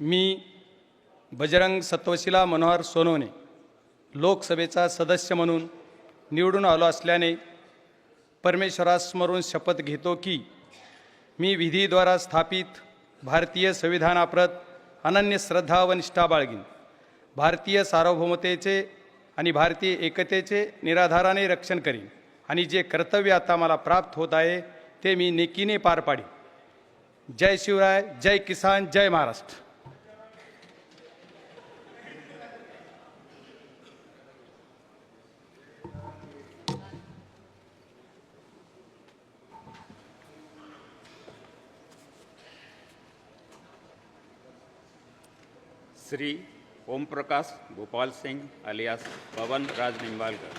मी बजरंग सत्वशिला मनोहर सोनवणे लोकसभेचा सदस्य म्हणून निवडून आलो असल्याने परमेश्वरासमोरून शपथ घेतो की मी विधीद्वारा स्थापित भारतीय संविधानाप्रत अनन्य श्रद्धा व निष्ठा बाळगीन. भारतीय सार्वभौमतेचे आणि भारतीय एकतेचे निराधाराने रक्षण करीन आणि जे कर्तव्य आता मला प्राप्त होत आहे ते मी नेकीने पार पाडीन. जय शिवराय जय किसान जय महाराष्ट्र. श्री ओम प्रकाश गोपाल सिंह अलियास पवन राज निम्बालकर।